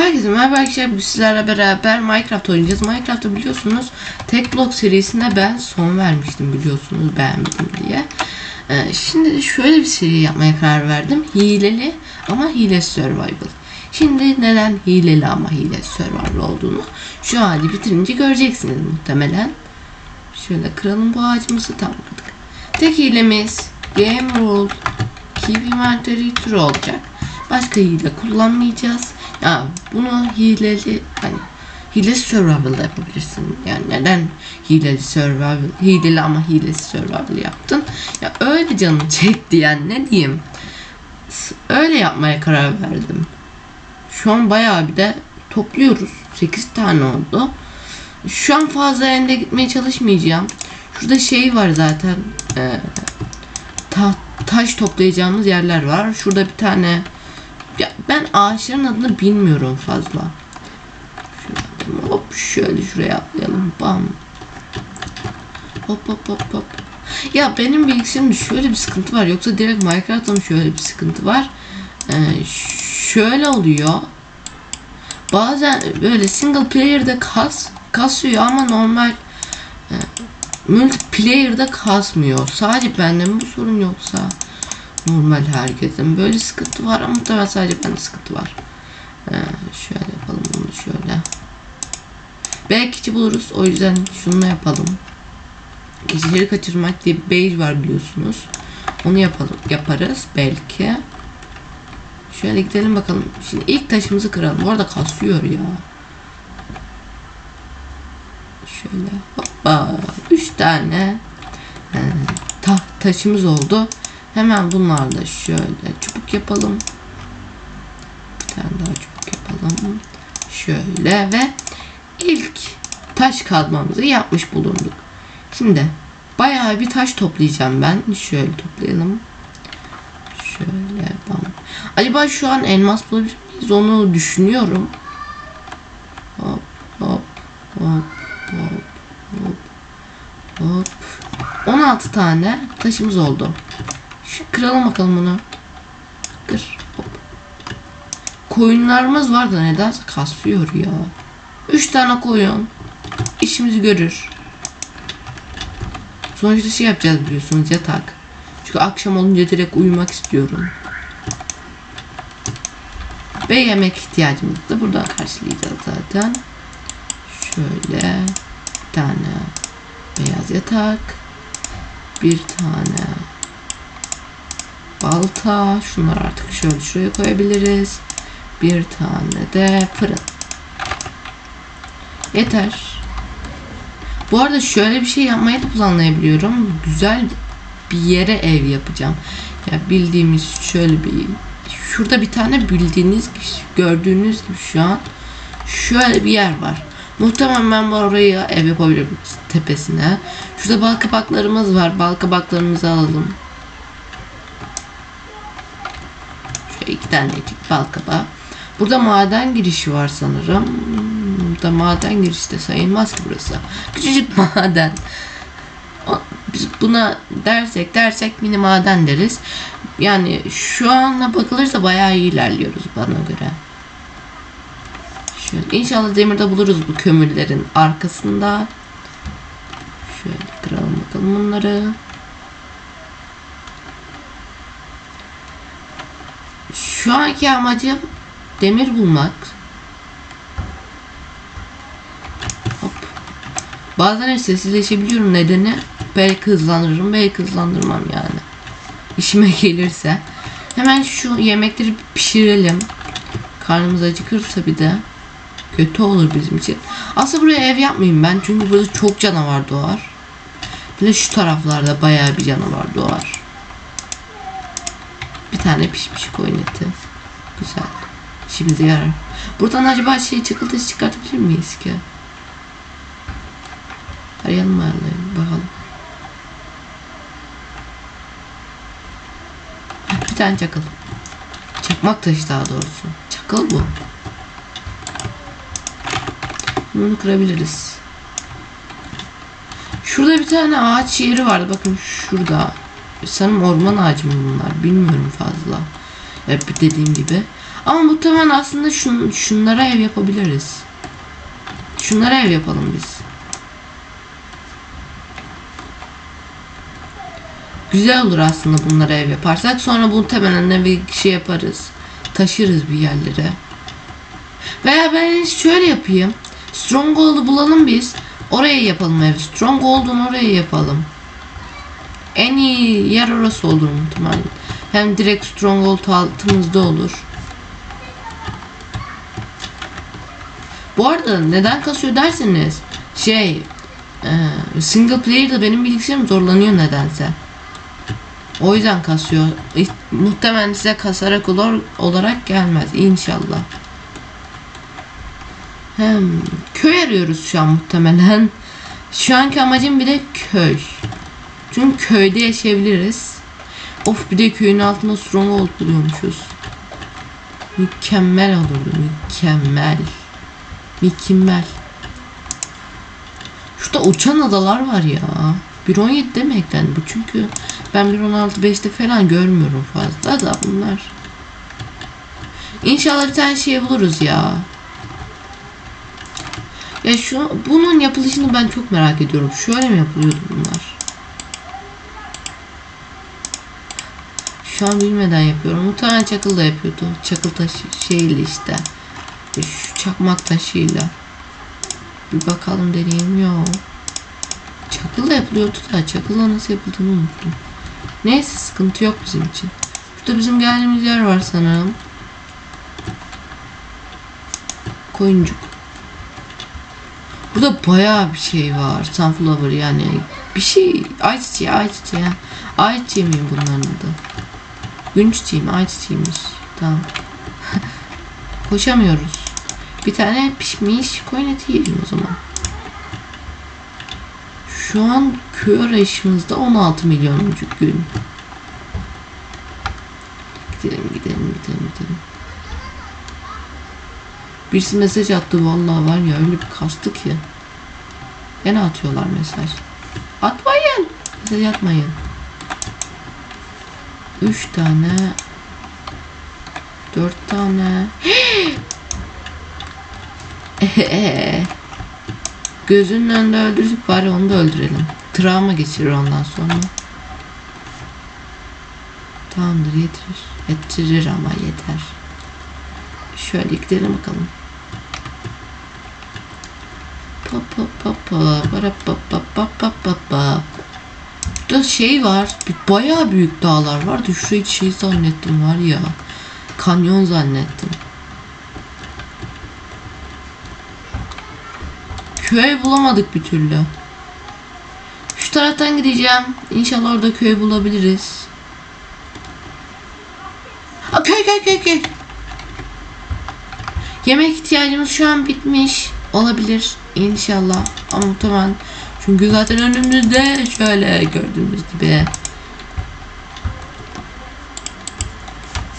Herkese merhaba arkadaşlar. Sizlerle beraber Minecraft oynayacağız. Minecraft'ta biliyorsunuz tek blok serisine ben son vermiştim biliyorsunuz beğenmedim diye. Ee, şimdi de şöyle bir seri yapmaya karar verdim. Hileli ama hile survival. Şimdi neden hileli ama hile survival olduğunu şu hali bitirince göreceksiniz muhtemelen. Şöyle kıralım bu ağacımızı tam kırdık. Tek hilemiz game rule keep inventory true olacak. Başka hile kullanmayacağız. Ya bunu hileli hani hile survival da yapabilirsin. Yani neden hileli survival, hileli ama hilesi survival yaptın? Ya öyle canım çekti yani ne diyeyim. Öyle yapmaya karar verdim. Şu an bayağı bir de topluyoruz. 8 tane oldu. Şu an fazla ende gitmeye çalışmayacağım. Şurada şey var zaten. Ee, ta- taş toplayacağımız yerler var. Şurada bir tane ya ben ağaçların adını bilmiyorum fazla. Şöyle, hop şöyle şuraya atlayalım. Bam. Hop hop hop hop. Ya benim bilgisayarımda şöyle bir sıkıntı var. Yoksa direkt Minecraft'ta şöyle bir sıkıntı var? Ee, şöyle oluyor. Bazen böyle single player'da kas kasıyor ama normal e, multiplayer'da kasmıyor. Sadece bende mi bu sorun yoksa? Normal herkesin böyle sıkıntı var ama muhtemelen sadece bende sıkıntı var. Ee, şöyle yapalım bunu şöyle. Belki keçi buluruz o yüzden şunu yapalım. Keçileri kaçırmak diye bir base var biliyorsunuz. Onu yapalım yaparız belki. Şöyle gidelim bakalım. Şimdi ilk taşımızı kıralım. Bu arada kasıyor ya. Şöyle hoppa. Üç tane e, ta taşımız oldu. Hemen bunlarla şöyle çubuk yapalım. Bir tane daha çubuk yapalım. Şöyle ve ilk taş kazmamızı yapmış bulunduk. Şimdi bayağı bir taş toplayacağım ben. Şöyle toplayalım. Şöyle bam. Acaba şu an elmas bulabilir miyiz? Onu düşünüyorum. Hop hop hop hop hop hop. 16 tane taşımız oldu. Şu kıralım bakalım bunu. Kır. Hop. Koyunlarımız var da nedense kasıyor ya. 3 tane koyun. işimizi görür. Sonuçta şey yapacağız biliyorsunuz yatak. Çünkü akşam olunca direkt uyumak istiyorum. Ve yemek ihtiyacımızı da buradan karşılayacağız zaten. Şöyle bir tane beyaz yatak. Bir tane balta. Şunları artık şöyle şuraya koyabiliriz. Bir tane de fırın. Yeter. Bu arada şöyle bir şey yapmayı da planlayabiliyorum. Güzel bir yere ev yapacağım. Ya bildiğimiz şöyle bir şurada bir tane bildiğiniz gördüğünüz gibi şu an şöyle bir yer var. Muhtemelen ben oraya ev yapabilirim tepesine. Şurada bal kabaklarımız var. Bal kabaklarımızı alalım. Şöyle iki tanecik bal kabağı. Burada maden girişi var sanırım. Burada maden girişi de sayılmaz ki burası. Küçücük maden. Biz buna dersek dersek mini maden deriz. Yani şu anla bakılırsa bayağı iyi ilerliyoruz bana göre. Şöyle inşallah demirde buluruz bu kömürlerin arkasında. Şöyle kıralım bakalım bunları. Şu anki amacım demir bulmak. Hop. Bazen sessizleşebiliyorum nedeni belki hızlandırırım belki hızlandırmam yani. İşime gelirse. Hemen şu yemekleri pişirelim. Karnımız acıkırsa bir de kötü olur bizim için. Aslında buraya ev yapmayayım ben çünkü burada çok canavar doğar. Bir de şu taraflarda bayağı bir canavar doğar. Bir tane pişmiş koyun eti. Güzel. Şimdi yarar. Buradan acaba şey çikolatası çıkartabilir miyiz ki? Arayalım arayalım bakalım. Bir tane çakıl. Çakmak taşı daha doğrusu. Çakıl bu. Bunu kırabiliriz. Şurada bir tane ağaç yeri vardı. Bakın şurada. Sanırım orman ağacı mı bunlar? Bilmiyorum fazla. Hep dediğim gibi. Ama muhtemelen aslında şun, şunlara ev yapabiliriz. Şunlara ev yapalım biz. Güzel olur aslında bunlara ev yaparsak. Sonra muhtemelen de bir şey yaparız. Taşırız bir yerlere. Veya ben şöyle yapayım. Stronghold'u bulalım biz. Oraya yapalım ev. Stronghold'un oraya yapalım. En iyi yer orası olur muhtemelen. Hem direkt Stronghold altımızda olur. Bu arada neden kasıyor derseniz şey e, single player'da benim bilgisayarım zorlanıyor nedense. O yüzden kasıyor. Muhtemelen size kasarak olur, olarak gelmez inşallah. Hem köy arıyoruz şu an muhtemelen. Şu anki amacım bir de köy. Çünkü köyde yaşayabiliriz. Of bir de köyün altında stronghold buluyormuşuz. Mükemmel olurdu. Mükemmel. Mükemmel. Şurada uçan adalar var ya. 1.17 demekten bu çünkü ben 1.16.5'te falan görmüyorum fazla da bunlar. İnşallah bir tane şey buluruz ya. Ya şu bunun yapılışını ben çok merak ediyorum. Şöyle mi yapılıyordu bunlar? Şu an bilmeden yapıyorum. Muhtemelen çakıl da yapıyordu. Çakıl taşı şeyle işte. Şu çakmak taşıyla. Bir bakalım deneyim yok. Çakılla yapılıyordu da çakılla nasıl yapıldığını unuttum. Neyse sıkıntı yok bizim için. Burada bizim geldiğimiz yer var sanırım. Koyuncuk. Burada bayağı bir şey var. Sunflower yani bir şey ayçiçeği ayçiçeği. Ayçiçeği miyim bunların adı? Gün çiçeği mi? Ayçiçeğiymiş. Tamam. Koşamıyoruz. Bir tane pişmiş koyun eti yiyelim o zaman. Şu an köy arayışımızda 16 milyonuncu gün. Gidelim gidelim gidelim gidelim. Birisi mesaj attı vallahi var ya öyle bir kastı ki. Gene atıyorlar mesaj. Atmayın. Mesaj atmayın. 3 tane 4 tane Gözünün önünde öldürdük bari onu da öldürelim. Travma geçirir ondan sonra. Tamamdır yetirir. Yetirir ama yeter. Şöyle gidelim bakalım. Pa pa pa pa para pa pa pa pa pa pa. Burada şey var. Bayağı büyük dağlar vardı. Şurayı şey zannettim var ya. Kanyon zannettim. Köy bulamadık bir türlü. Şu taraftan gideceğim. İnşallah orada köy bulabiliriz. Aa, köy köy köy köy. Yemek ihtiyacımız şu an bitmiş. Olabilir. İnşallah. Ama muhtemelen. Çünkü zaten önümüzde şöyle gördüğünüz gibi.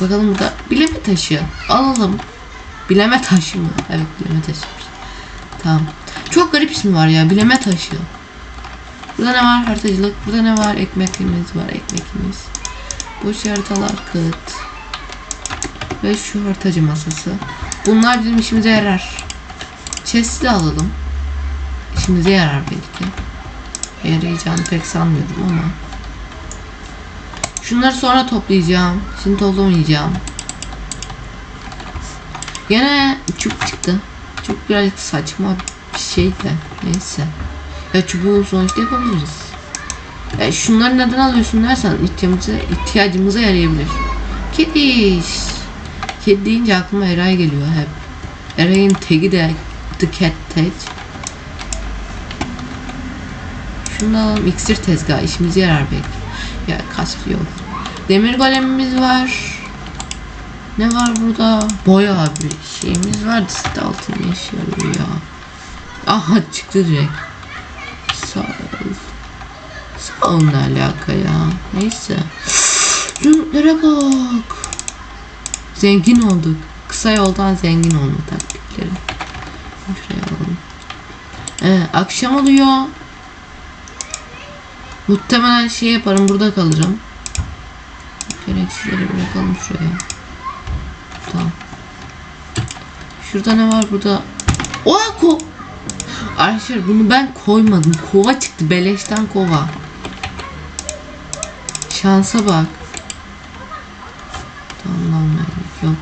Bakalım burada bileme taşı. Alalım. Bileme taşı mı? Evet bileme taşı. Tamam. Çok garip ismi var ya. Bileme taşı. Burada ne var? Haritacılık. Burada ne var? Ekmekimiz var. Ekmekimiz. Boş haritalar kıt. Ve şu haritacı masası. Bunlar bizim işimize yarar. Chest'i alalım. İşimize yarar belki. Yarayacağını pek sanmıyorum ama. Şunları sonra toplayacağım. Şimdi toplamayacağım. Gene çubuk çıktı. Çok birazcık saçma bir şey de. Neyse. Ya çubuğu sonuçta yapabiliriz. Ya şunları neden alıyorsun dersen ihtiyacımıza, ihtiyacımıza yarayabilir. Kedi. Kedi deyince aklıma Eray geliyor hep. Eray'ın tagi de The Cat Tag. Şunu da alalım. İksir tezgahı işimize yarar belki. Ya kasıyor. Demir golemimiz var. Ne var burada? Bayağı bir şeyimiz var. Site altın yaşıyor ya. Aha çıktı direkt. Sağ ol. Sağ ol alaka ya. Neyse. Zümrütlere bak. Zengin olduk. Kısa yoldan zengin olma taktikleri. Şuraya alalım. Ee, akşam oluyor. Muhtemelen şey yaparım burada kalırım. Gereksizleri bırakalım şuraya. Tamam. Şurada ne var burada? Oha ko... Arkadaşlar bunu ben koymadım. Kova çıktı. Beleşten kova. Şansa bak. Tamam yok.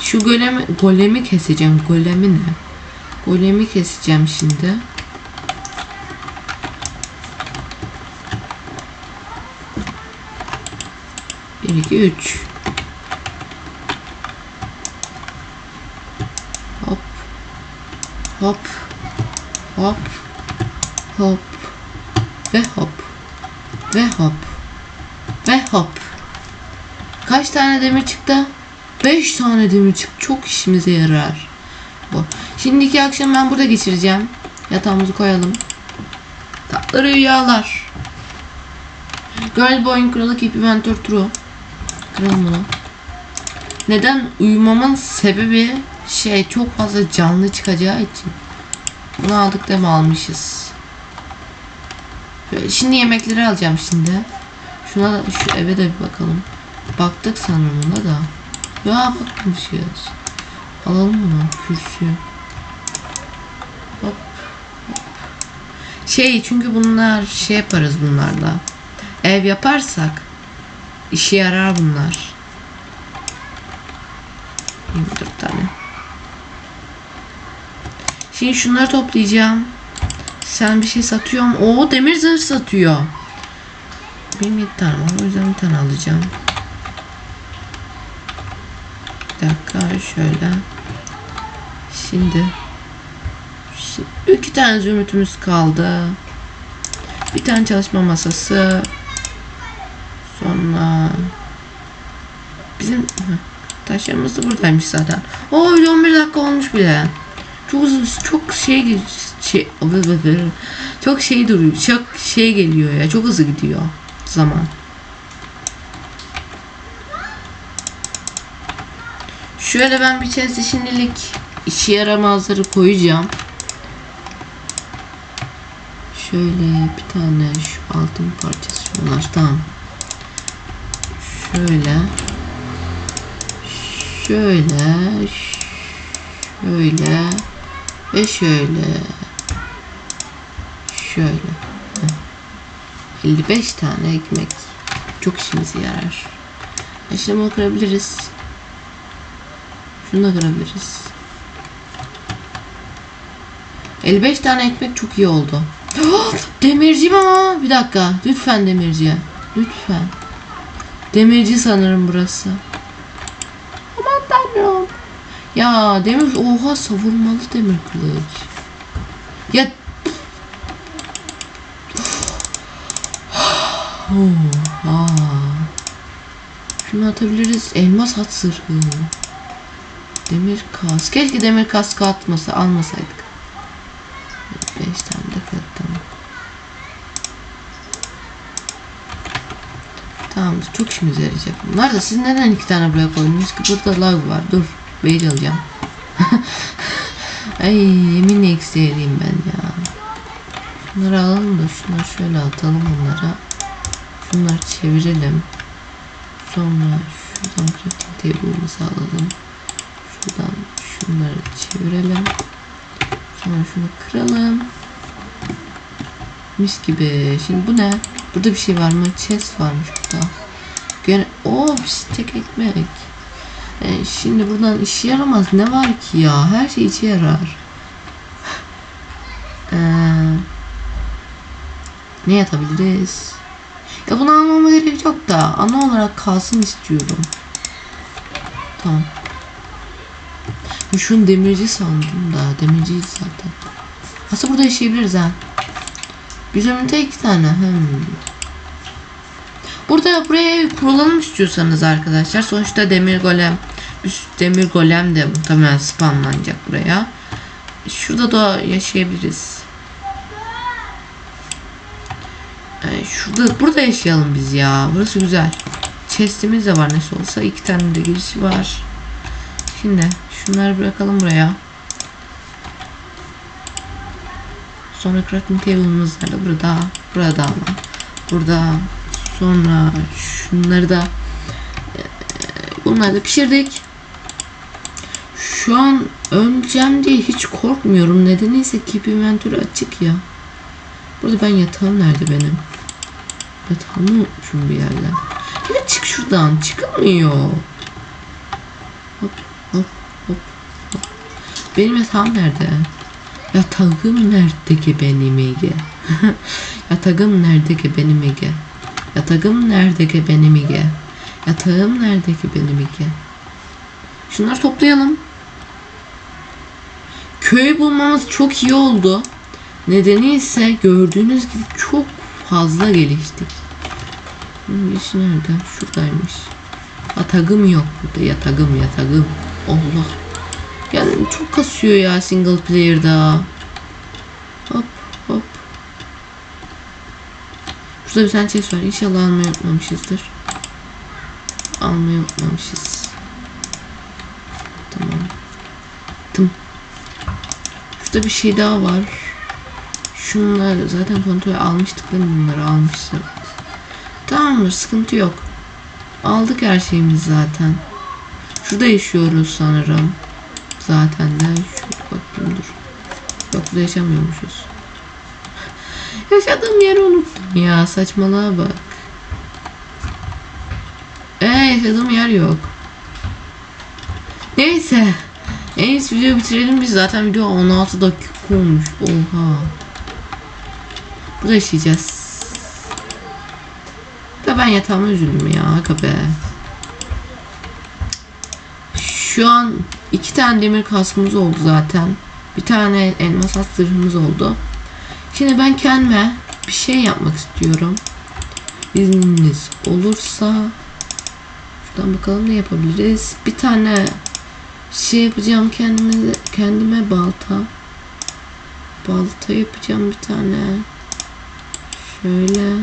Şu golemi, golemi keseceğim. Golemi ne? Golemi keseceğim şimdi. Bir, iki, üç. Hop. Hop. Hop. Hop. Ve hop. Ve hop. Ve hop. Kaç tane demir çıktı? 5 tane demir çıktı. Çok işimize yarar. Bu. Şimdiki akşam ben burada geçireceğim. Yatağımızı koyalım. Tatlı rüyalar. Girl Boy'un kralı Keep Inventor True. Kıralım bunu. Neden uyumamın sebebi şey çok fazla canlı çıkacağı için. Bunu aldık da mı almışız. Şimdi yemekleri alacağım şimdi. Şuna da şu eve de bir bakalım. Baktık sanırım ona da. Ya bakmışız. Alalım bunu. Kürsü. Hop. Şey çünkü bunlar şey yaparız bunlarla. Ev yaparsak işe yarar bunlar. 24 tane. Şimdi şunları toplayacağım. Sen bir şey satıyor mu? Oo demir zırh satıyor. Benim 7 tane var. O yüzden bir tane alacağım. Bir dakika şöyle. Şimdi. Şimdi iki tane zümrütümüz kaldı. Bir tane çalışma masası. Sonra bizim taşlarımız da buradaymış zaten. Oo 11 dakika olmuş bile. Çok çok şey şey çok şey duruyor. Çok şey geliyor ya. Çok hızlı gidiyor zaman. Şöyle ben bir chest'e şimdilik işe yaramazları koyacağım. Şöyle bir tane şu altın parçası şunlar tamam. Şöyle. Şöyle. Şöyle. Ve şöyle. Şöyle. Heh. 55 tane ekmek. Çok işimize yarar. E Şimdi bunu kırabiliriz. Şunu da kırabiliriz. 55 tane ekmek çok iyi oldu. Demirci mi? Bir dakika. Lütfen demirci. Lütfen. Demirci sanırım burası. Aman tanrım. Ya demir oha savurmalı demir kılıç. Ya Oha. Şunu atabiliriz. Elmas at zırhı. Demir kas. Keşke demir kaskı atmasa almasaydık. 5 tane de kırık tamam. Tamam çok işimize yarayacak. Bunlar da siz neden iki tane buraya koydunuz ki burada lag var. Dur. Beyt alacağım. Ay yeminle eksiğim ben ya. Şunları alalım da şunları şöyle atalım bunlara. Şunları çevirelim. Sonra şuradan crafting table'ımızı alalım. Şuradan şunları çevirelim. Sonra şunu kıralım. Mis gibi. Şimdi bu ne? Burada bir şey var mı? Chest varmış burada. Gene o tek ekmek. E, şimdi buradan işe yaramaz ne var ki ya? Her şey işe yarar. Ee, ne yapabiliriz? Ya bunu almama gerek yok da ana olarak kalsın istiyorum. Tamam. Şunu demirci sandım da demirciyiz zaten. Aslında burada yaşayabiliriz ha. Biz ömründe iki tane. Hmm. Burada buraya ev istiyorsanız arkadaşlar. Sonuçta demir golem üst demir golem de muhtemelen spamlanacak buraya. Şurada da yaşayabiliriz. Yani şurada burada yaşayalım biz ya. Burası güzel. Chest'imiz de var nasıl olsa. iki tane de girişi var. Şimdi şunları bırakalım buraya. Sonra crafting table'ımız nerede? Burada. Burada ama. Burada. Sonra şunları da bunları da pişirdik. Şu an öleceğim diye hiç korkmuyorum. Nedeni ise Keep Inventory açık ya. Burada ben yatağım nerede benim? Yatağımı unutmuşum bir yerden. Ya çık şuradan. Çıkamıyor. Hop hop hop hop. Benim yatağım nerede? Yatağım nerede ki benim Ege? Yatağım nerede ki benim Ege? Yatağım nerede ki benim Ege? Yatağım nerede ki benim Ege? Şunları toplayalım. Köy bulmamız çok iyi oldu. Nedeni ise gördüğünüz gibi çok fazla geliştik. İşi nerede? Şuradaymış. Yatağım yok burada. Yatağım yatağım. Allah. Yani çok kasıyor ya single player'da. Hop hop. Şurada bir tane chest var. İnşallah almayı unutmamışızdır. Almayı unutmamışız. Tamam. Tım. Şurada bir şey daha var. Şunları zaten kontrol almıştık değil mi bunları almıştık. Tamamdır sıkıntı yok. Aldık her şeyimizi zaten. Şurada yaşıyoruz sanırım. Zaten de şurada bakayım dur. Yok burada yaşamıyormuşuz. Yaşadığım yeri unuttum ya saçmalığa bak. Ee yaşadığım yer yok. Neyse. En iyisi videoyu bitirelim biz zaten video 16 dakika olmuş. Oha. Burada yaşayacağız. Da ben yatağıma üzüldüm ya. Aga be. Şu an iki tane demir kaskımız oldu zaten. Bir tane elmas at oldu. Şimdi ben kendime bir şey yapmak istiyorum. İzniniz olursa şuradan bakalım ne yapabiliriz. Bir tane şey yapacağım kendime kendime balta. Balta yapacağım bir tane. Şöyle.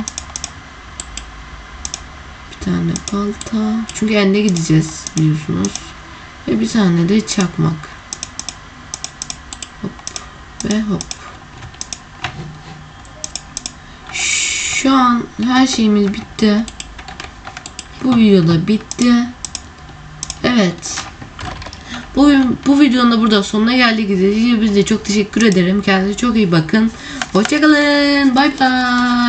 Bir tane balta. Çünkü ende gideceğiz biliyorsunuz. Ve bir tane de çakmak. Hop ve hop. Şu an her şeyimiz bitti. Bu videoda bitti. Evet. Bu, bu videonun da burada sonuna geldik. İzlediğiniz için çok teşekkür ederim. Kendinize çok iyi bakın. Hoşçakalın. Bay bay.